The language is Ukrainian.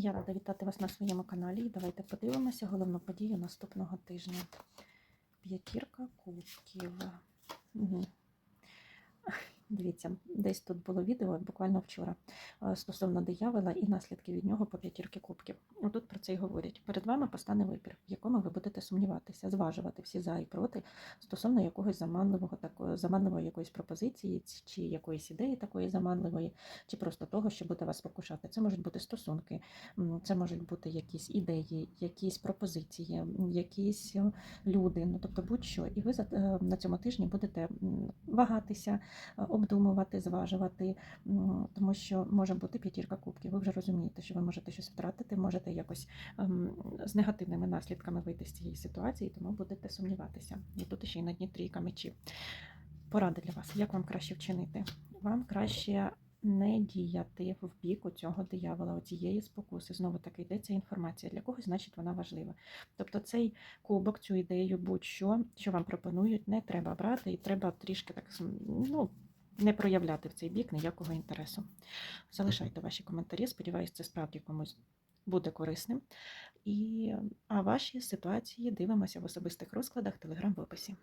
Я рада вітати вас на своєму каналі. І Давайте подивимося головну подію наступного тижня. П'ятірка кубків. Угу. Дивіться, десь тут було відео буквально вчора е, стосовно диявола і наслідки від нього по п'ятірки кубків. Про це й говорять. Перед вами постане вибір, в якому ви будете сумніватися, зважувати всі за і проти стосовно якогось заманливого такої заманливої якоїсь пропозиції, чи якоїсь ідеї такої заманливої, чи просто того, що буде вас спокушати. Це можуть бути стосунки, це можуть бути якісь ідеї, якісь пропозиції, якісь е, люди. Ну тобто будь-що. І ви е, на цьому тижні будете вагатися, е, обдумувати, зважувати, тому що може бути п'ятірка кубків. Ви вже розумієте, що ви можете щось втратити, можете якось ем, з негативними наслідками вийти з цієї ситуації, тому будете сумніватися. І тут ще й на дні трійка мечів. Порада для вас, як вам краще вчинити? Вам краще не діяти в бік цього диявола, у цієї спокуси. Знову таки йдеться інформація. Для когось, значить, вона важлива. Тобто цей кубок, цю ідею, будь-що, що вам пропонують, не треба брати, і треба трішки так ну, не проявляти в цей бік ніякого інтересу. Залишайте ваші коментарі. Сподіваюсь, це справді комусь буде корисним. І, а ваші ситуації дивимося в особистих розкладах Телеграм в описі.